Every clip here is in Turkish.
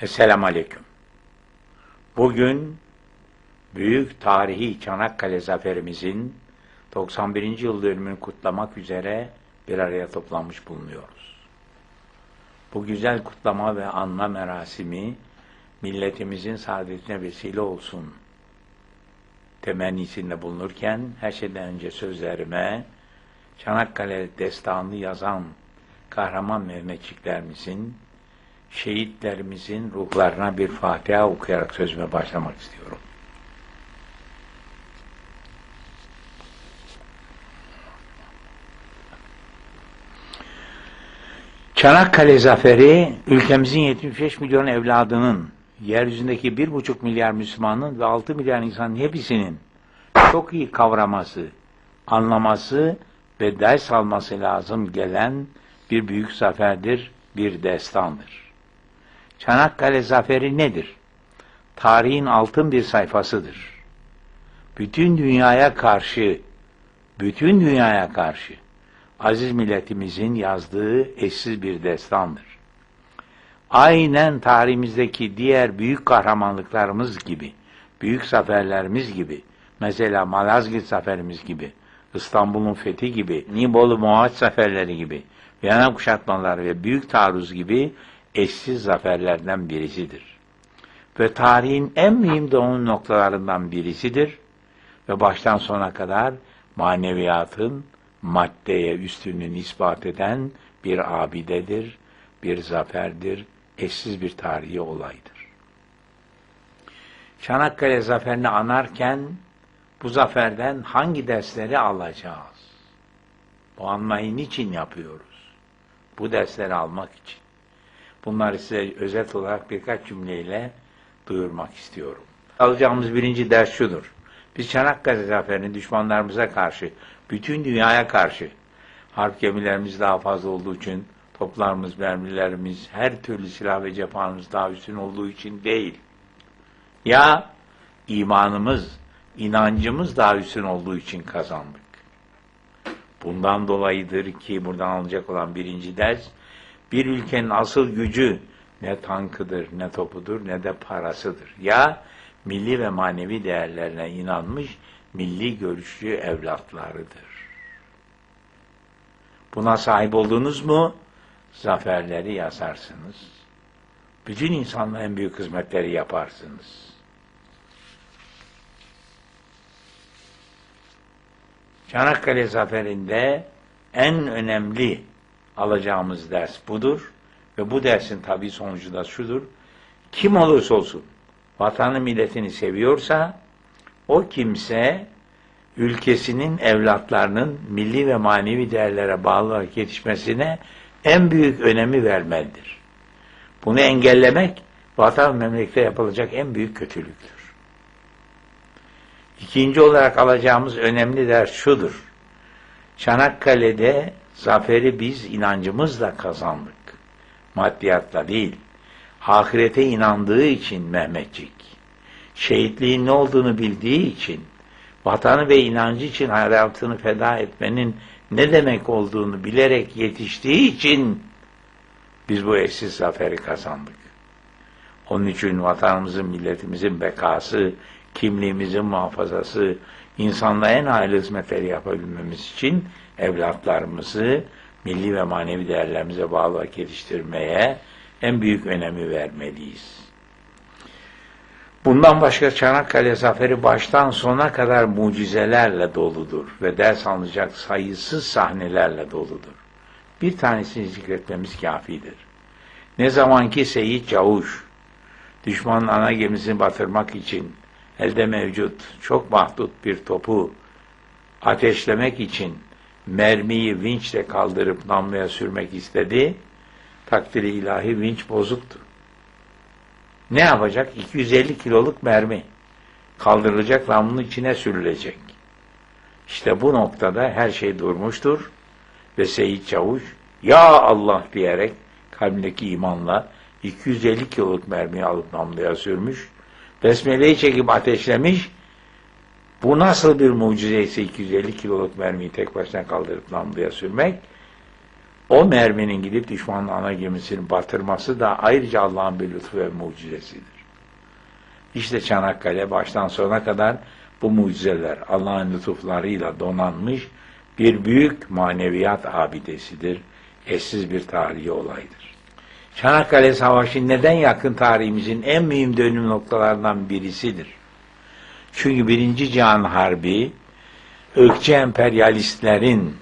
Esselamu Aleyküm. Bugün büyük tarihi Çanakkale zaferimizin 91. yıl dönümünü kutlamak üzere bir araya toplanmış bulunuyoruz. Bu güzel kutlama ve anma merasimi milletimizin saadetine vesile olsun temennisinde bulunurken her şeyden önce sözlerime Çanakkale destanını yazan kahraman Mehmetçiklerimizin şehitlerimizin ruhlarına bir Fatiha okuyarak sözüme başlamak istiyorum. Çanakkale zaferi ülkemizin 75 milyon evladının, yeryüzündeki 1,5 milyar Müslümanın ve 6 milyar insanın hepsinin çok iyi kavraması, anlaması ve ders alması lazım gelen bir büyük zaferdir, bir destandır. Çanakkale Zaferi nedir? Tarihin altın bir sayfasıdır. Bütün dünyaya karşı, bütün dünyaya karşı aziz milletimizin yazdığı eşsiz bir destandır. Aynen tarihimizdeki diğer büyük kahramanlıklarımız gibi, büyük zaferlerimiz gibi, mesela Malazgirt zaferimiz gibi, İstanbul'un fethi gibi, Nibolu Mohaç zaferleri gibi, Viyana kuşatmaları ve büyük taarruz gibi eşsiz zaferlerden birisidir. Ve tarihin en mühim doğum noktalarından birisidir ve baştan sona kadar maneviyatın maddeye üstünlüğünü ispat eden bir abidedir, bir zaferdir, eşsiz bir tarihi olaydır. Çanakkale zaferini anarken bu zaferden hangi dersleri alacağız? Bu anmayı niçin yapıyoruz? Bu dersleri almak için. Bunları size özet olarak birkaç cümleyle duyurmak istiyorum. Alacağımız birinci ders şudur. Biz Çanakkale zaferini düşmanlarımıza karşı, bütün dünyaya karşı, harp gemilerimiz daha fazla olduğu için, toplarımız, mermilerimiz, her türlü silah ve cephanımız daha üstün olduğu için değil. Ya imanımız, inancımız daha üstün olduğu için kazandık. Bundan dolayıdır ki buradan alınacak olan birinci ders, bir ülkenin asıl gücü ne tankıdır, ne topudur, ne de parasıdır. Ya milli ve manevi değerlerine inanmış milli görüşlü evlatlarıdır. Buna sahip oldunuz mu zaferleri yazarsınız. Bütün insanlığa en büyük hizmetleri yaparsınız. Çanakkale zaferinde en önemli alacağımız ders budur. Ve bu dersin tabi sonucu da şudur. Kim olursa olsun vatanı milletini seviyorsa o kimse ülkesinin evlatlarının milli ve manevi değerlere bağlı olarak yetişmesine en büyük önemi vermelidir. Bunu engellemek vatan memlekete yapılacak en büyük kötülüktür. İkinci olarak alacağımız önemli ders şudur. Çanakkale'de zaferi biz inancımızla kazandık. Maddiyatla değil. Ahirete inandığı için Mehmetçik. Şehitliğin ne olduğunu bildiği için, vatanı ve inancı için hayatını feda etmenin ne demek olduğunu bilerek yetiştiği için biz bu eşsiz zaferi kazandık. Onun için vatanımızın, milletimizin bekası, kimliğimizin muhafazası, insanlığa en hayırlı hizmetleri yapabilmemiz için evlatlarımızı milli ve manevi değerlerimize bağlı yetiştirmeye en büyük önemi vermeliyiz. Bundan başka Çanakkale Zaferi baştan sona kadar mucizelerle doludur ve ders alınacak sayısız sahnelerle doludur. Bir tanesini zikretmemiz kafidir. Ne zamanki Seyit Çavuş, düşmanın ana gemisini batırmak için elde mevcut çok mahdut bir topu ateşlemek için mermiyi vinçle kaldırıp namluya sürmek istedi. Takdiri ilahi vinç bozuktu. Ne yapacak? 250 kiloluk mermi kaldırılacak namlunun içine sürülecek. İşte bu noktada her şey durmuştur ve Seyit Çavuş ya Allah diyerek kalbindeki imanla 250 kiloluk mermiyi alıp namluya sürmüş. Besmele'yi çekip ateşlemiş bu nasıl bir mucize ise 250 kiloluk mermiyi tek başına kaldırıp namluya sürmek? o merminin gidip düşmanın ana gemisini batırması da ayrıca Allah'ın bir lütfu ve mucizesidir. İşte Çanakkale baştan sona kadar bu mucizeler Allah'ın lütuflarıyla donanmış bir büyük maneviyat abidesidir. Eşsiz bir tarihi olaydır. Çanakkale Savaşı neden yakın tarihimizin en mühim dönüm noktalarından birisidir? Çünkü Birinci Cihan Harbi ırkçı emperyalistlerin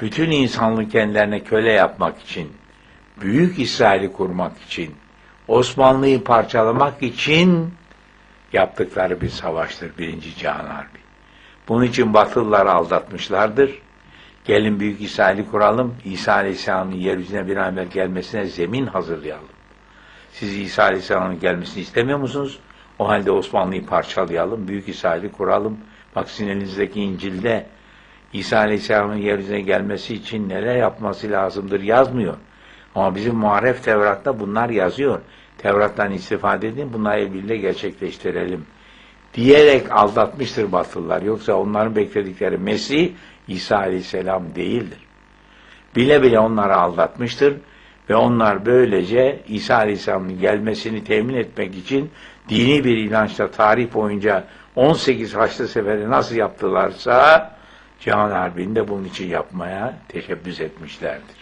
bütün insanlık kendilerine köle yapmak için, Büyük İsrail'i kurmak için, Osmanlı'yı parçalamak için yaptıkları bir savaştır Birinci Cihan Harbi. Bunun için Batılıları aldatmışlardır. Gelin Büyük İsrail'i kuralım, İsa Aleyhisselam'ın yeryüzüne bir evvel gelmesine zemin hazırlayalım. Siz İsa Aleyhisselam'ın gelmesini istemiyor musunuz? O halde Osmanlı'yı parçalayalım, Büyük İsrail'i kuralım. Bak sizin elinizdeki İncil'de İsa Aleyhisselam'ın yeryüzüne gelmesi için neler yapması lazımdır yazmıyor. Ama bizim muharef Tevrat'ta bunlar yazıyor. Tevrat'tan istifade edin, bunları el birliğiyle gerçekleştirelim. Diyerek aldatmıştır Batılılar. Yoksa onların bekledikleri Mesih İsa Aleyhisselam değildir. Bile bile onları aldatmıştır ve onlar böylece İsa Aleyhisselam'ın gelmesini temin etmek için dini bir inançla tarih boyunca 18 Haçlı Seferi nasıl yaptılarsa Cihan Harbi'ni de bunun için yapmaya teşebbüs etmişlerdir.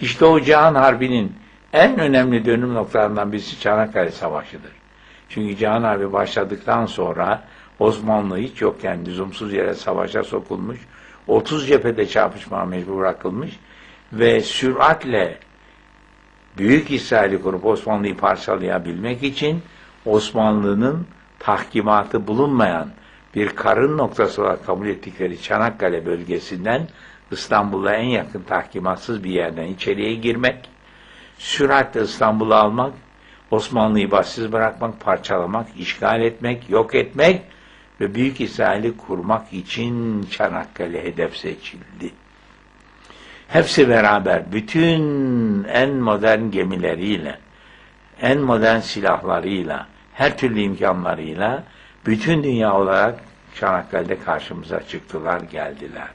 İşte o Cihan Harbi'nin en önemli dönüm noktalarından birisi Çanakkale Savaşı'dır. Çünkü Cihan Harbi başladıktan sonra Osmanlı hiç yokken lüzumsuz yere savaşa sokulmuş, 30 cephede çarpışmaya mecbur bırakılmış ve süratle Büyük İsrail'i kurup Osmanlı'yı parçalayabilmek için Osmanlı'nın tahkimatı bulunmayan bir karın noktası olarak kabul ettikleri Çanakkale bölgesinden İstanbul'a en yakın tahkimatsız bir yerden içeriye girmek, süratle İstanbul'u almak, Osmanlı'yı başsız bırakmak, parçalamak, işgal etmek, yok etmek ve Büyük İsrail'i kurmak için Çanakkale hedef seçildi. Hepsi beraber bütün en modern gemileriyle, en modern silahlarıyla, her türlü imkanlarıyla bütün dünya olarak Çanakkale'de karşımıza çıktılar, geldiler.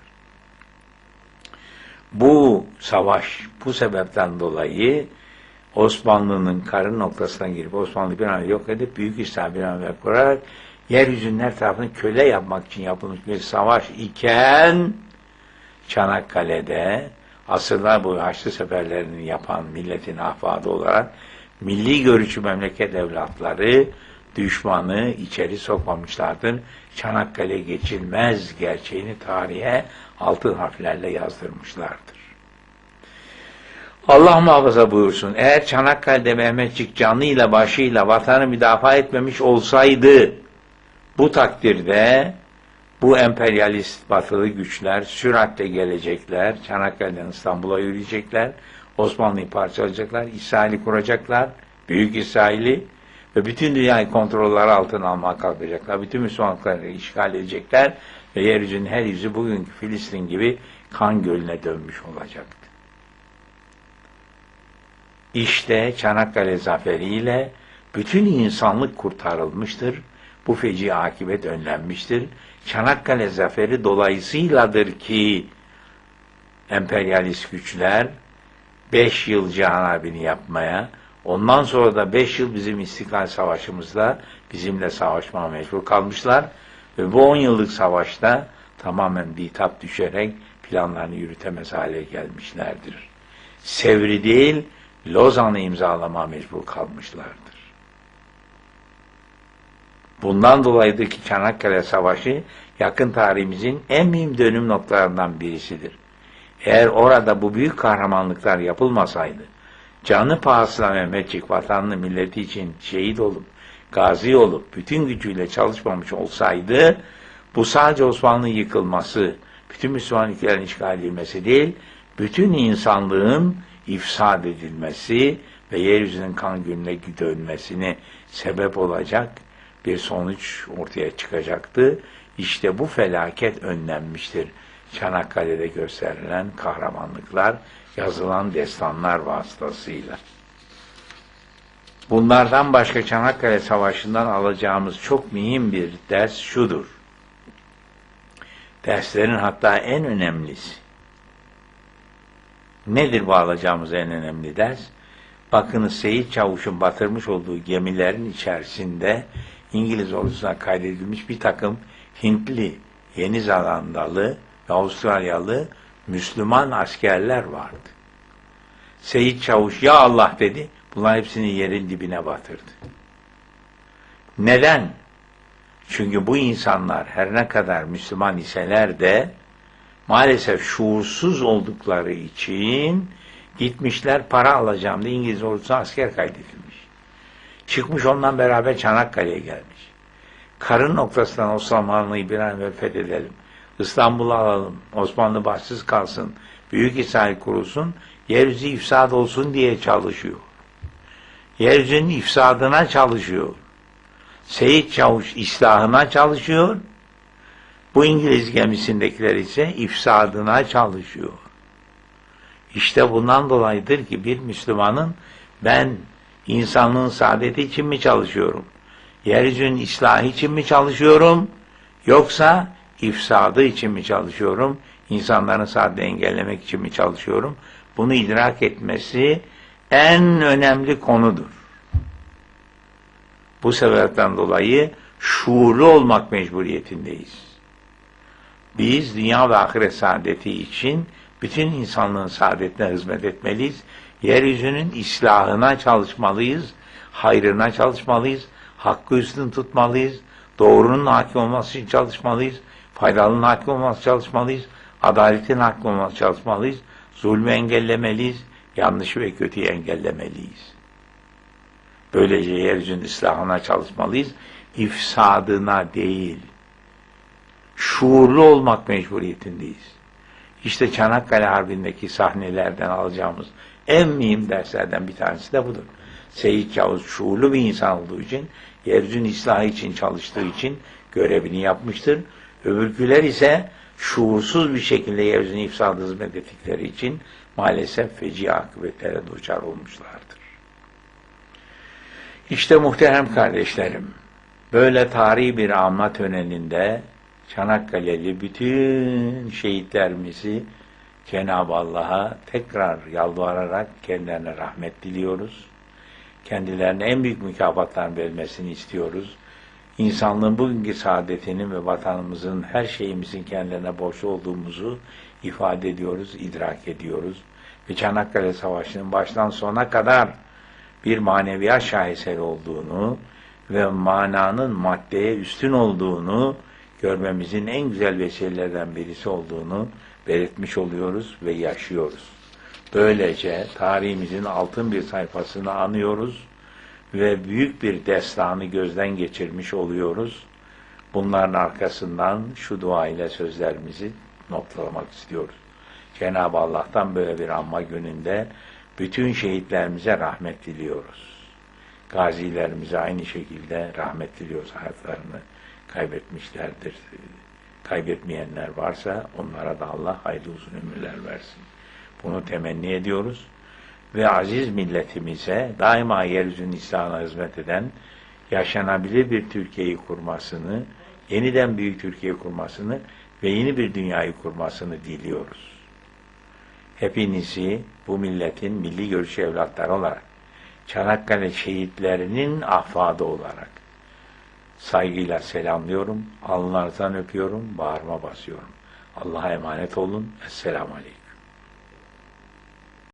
Bu savaş, bu sebepten dolayı Osmanlı'nın karın noktasına girip Osmanlı bir an yok edip Büyük İslam an kurarak yeryüzünün her tarafını köle yapmak için yapılmış bir savaş iken Çanakkale'de asırlar boyu Haçlı seferlerini yapan milletin ahfadı olarak milli görüşü memleket evlatları düşmanı içeri sokmamışlardır. Çanakkale geçilmez gerçeğini tarihe altın harflerle yazdırmışlardır. Allah muhafaza buyursun. Eğer Çanakkale'de Mehmetçik canıyla başıyla vatanı müdafaa etmemiş olsaydı bu takdirde bu emperyalist batılı güçler süratle gelecekler. Çanakkale'den İstanbul'a yürüyecekler. Osmanlı'yı parçalayacaklar. İsrail'i kuracaklar. Büyük İsrail'i ve bütün dünyayı kontrolleri altına almaya kalkacaklar. Bütün Müslümanlıkları işgal edecekler ve yeryüzünün her yüzü bugünkü Filistin gibi kan gölüne dönmüş olacaktı. İşte Çanakkale zaferiyle bütün insanlık kurtarılmıştır. Bu feci akibet önlenmiştir. Çanakkale zaferi dolayısıyladır ki emperyalist güçler beş yıl Cihan Harbi'ni yapmaya, ondan sonra da beş yıl bizim İstiklal Savaşımızda bizimle savaşmaya mecbur kalmışlar ve bu on yıllık savaşta tamamen bitap düşerek planlarını yürütemez hale gelmişlerdir. Sevri değil, Lozan'ı imzalama mecbur kalmışlardır. Bundan dolayıdır ki Çanakkale Savaşı yakın tarihimizin en mühim dönüm noktalarından birisidir. Eğer orada bu büyük kahramanlıklar yapılmasaydı, canı pahasına Mehmetçik vatanını milleti için şehit olup, gazi olup, bütün gücüyle çalışmamış olsaydı, bu sadece Osmanlı yıkılması, bütün Müslüman ülkelerin işgal edilmesi değil, bütün insanlığın ifsad edilmesi ve yeryüzünün kan gölüne dönmesine sebep olacak bir sonuç ortaya çıkacaktı. İşte bu felaket önlenmiştir. Çanakkale'de gösterilen kahramanlıklar, yazılan destanlar vasıtasıyla. Bunlardan başka Çanakkale Savaşı'ndan alacağımız çok mühim bir ders şudur. Derslerin hatta en önemlisi. Nedir bu alacağımız en önemli ders? Bakınız Seyit Çavuş'un batırmış olduğu gemilerin içerisinde İngiliz ordusuna kaydedilmiş bir takım Hintli, Yeni Zelandalı ve Avustralyalı Müslüman askerler vardı. Seyit Çavuş ya Allah dedi, bunların hepsini yerin dibine batırdı. Neden? Çünkü bu insanlar her ne kadar Müslüman iseler de maalesef şuursuz oldukları için gitmişler para alacağım diye İngiliz ordusuna asker kaydedilmiş. Çıkmış ondan beraber Çanakkale'ye gelmiş. Karın noktasından Osmanlı'yı bir an evvel fethedelim. İstanbul'u alalım. Osmanlı başsız kalsın. Büyük İsrail kurulsun. Yeryüzü ifsad olsun diye çalışıyor. Yeryüzünün ifsadına çalışıyor. Seyit Çavuş islahına çalışıyor. Bu İngiliz gemisindekiler ise ifsadına çalışıyor. İşte bundan dolayıdır ki bir Müslümanın ben insanlığın saadeti için mi çalışıyorum? Yeryüzünün ıslahı için mi çalışıyorum? Yoksa ifsadı için mi çalışıyorum? İnsanların saadeti engellemek için mi çalışıyorum? Bunu idrak etmesi en önemli konudur. Bu sebepten dolayı şuurlu olmak mecburiyetindeyiz. Biz dünya ve ahiret saadeti için bütün insanlığın saadetine hizmet etmeliyiz. Yeryüzünün islahına çalışmalıyız, hayrına çalışmalıyız, hakkı üstün tutmalıyız, doğrunun hakim olması için çalışmalıyız, faydalının hakim olması çalışmalıyız, adaletin hakim olması çalışmalıyız, zulmü engellemeliyiz, yanlışı ve kötüyü engellemeliyiz. Böylece yeryüzünün ıslahına çalışmalıyız, ifsadına değil. Şuurlu olmak mecburiyetindeyiz. İşte Çanakkale Harbi'ndeki sahnelerden alacağımız en mühim derslerden bir tanesi de budur. Seyit Çavuş şuurlu bir insan olduğu için, yeryüzünün ıslahı için çalıştığı için görevini yapmıştır. Öbürküler ise şuursuz bir şekilde yeryüzünün ifsadı hizmet ettikleri için maalesef feci akıbetlere duçar olmuşlardır. İşte muhterem kardeşlerim, böyle tarihi bir anma töreninde Çanakkale'li bütün şehitlerimizi Cenab-ı Allah'a tekrar yalvararak kendilerine rahmet diliyoruz. Kendilerine en büyük mükafatlar vermesini istiyoruz. İnsanlığın bugünkü saadetinin ve vatanımızın her şeyimizin kendilerine borçlu olduğumuzu ifade ediyoruz, idrak ediyoruz. Ve Çanakkale Savaşı'nın baştan sona kadar bir maneviyat şaheseri olduğunu ve mananın maddeye üstün olduğunu görmemizin en güzel vesilelerden birisi olduğunu belirtmiş oluyoruz ve yaşıyoruz. Böylece tarihimizin altın bir sayfasını anıyoruz ve büyük bir destanı gözden geçirmiş oluyoruz. Bunların arkasından şu dua ile sözlerimizi notlamak istiyoruz. Cenab-ı Allah'tan böyle bir anma gününde bütün şehitlerimize rahmet diliyoruz. Gazilerimize aynı şekilde rahmet diliyoruz hayatlarını kaybetmişlerdir. Kaybetmeyenler varsa onlara da Allah hayırlı uzun ömürler versin. Bunu temenni ediyoruz. Ve aziz milletimize daima yeryüzünün İslam'a hizmet eden, yaşanabilir bir Türkiye'yi kurmasını, yeniden büyük Türkiye kurmasını ve yeni bir dünyayı kurmasını diliyoruz. Hepinizi bu milletin milli görüşü evlatları olarak, Çanakkale şehitlerinin ahfadı olarak, saygıyla selamlıyorum, alnlardan öpüyorum, bağrıma basıyorum. Allah'a emanet olun. Esselamu Aleyküm.